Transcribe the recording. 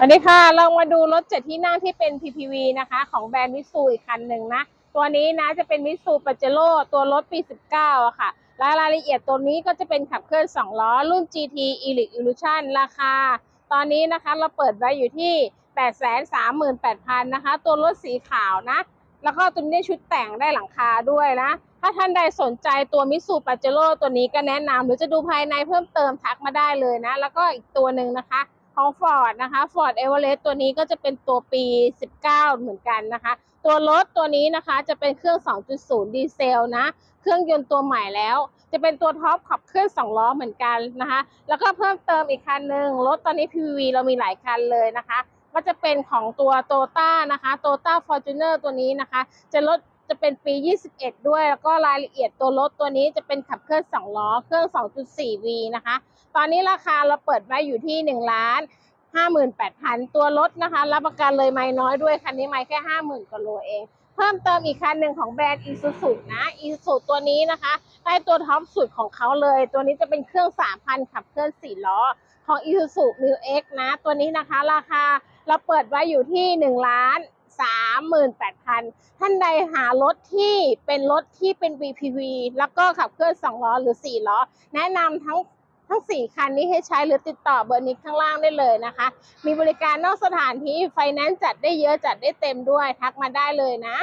สวัสดีค่ะ เรามาดูรถเจ็ดที่นั่งที่เป็น PPV นะคะ ของแบรนด์มิสูอีกคันหนึ่งนะ ตัวนี้นะจะเป็นมิสูป a เจโร่ตัวรถปี 19อะค่ะและรายละเอียดตัวนี้ก็จะเป็นขับเคลื่อน 2 ล้อ รุ่น GT Elite Illusion ราคา ตอนนี้นะคะเราเปิดไว้อยู่ที่ 838,000 นะคะ ตัวรถสีขาวนะ แล้วก็ตัวนี้ชุดแต่งได้หลังคาด้วยนะ ถ้าท่านใดสนใจตัวมิสูป a เจโร่ตัวนี้ก็แนะนำหรือจะดูภายในเพิ่มเติมทักมาได้เลยนะ แล้วก็อีกตัวหนึ่งนะคะ ของ Ford นะคะ Ford Everest ตัวนี้ก็จะเป็นตัวปี 19 เหมือนกันนะคะ ตัวรถตัวนี้นะคะจะเป็นเครื่อง 2.0 ดีเซลนะ เครื่องยนต์ตัวใหม่แล้ว จะเป็นตัวท็อปขับเคลื่อน2ล้อเหมือนกันนะคะ แล้วก็เพิ่มเติมอีกคันหนึ่งรถตอนนี้ PV เรามีหลายคันเลยนะคะ ก็จะเป็นของตัวโตต้านะคะโตต้าฟอร์จูเนอร์ตัวนี้นะคะ จะรถ จะเป็นปี 21 ด้วย แล้วก็รายละเอียดตัวรถตัวนี้จะเป็นขับเคลื่อน 2 ล้อ เครื่อง 2.4V นะคะ ตอนนี้ราคาเราเปิดไว้อยู่ที่ 1 ล้าน 58,000 ตัวรถนะคะ รับประกันเลยไม่น้อยด้วย คันนี้ไม่แค่ 50,000กว่าโลเอง เพิ่มเติมอีกคันหนึ่งของแบรนด์ Isuzu นะ Isuzu ตัวนี้นะคะ ได้ตัวท็อปสุดของเขาเลย ตัวนี้จะเป็นเครื่อง 3,000 ขับเคลื่อน 4 ล้อ ของ Isuzu New X นะ ตัวนี้นะคะ ราคาเราเปิดไว้อยู่ที่ 1 ล้าน 38,000 ท่านใดหารถที่เป็นรถที่เป็น VPV แล้วก็ขับเคลื่อน 2 ล้อหรือ 4 ล้อ แนะนำทั้งทั้ง 4 คันนี้ให้ใช้หรือติดต่อเบอร์นี้ข้างล่างได้เลยนะคะ มีบริการนอกสถานที่ไฟแนนซ์จัดได้เยอะจัดได้เต็มด้วยทักมาได้เลยนะ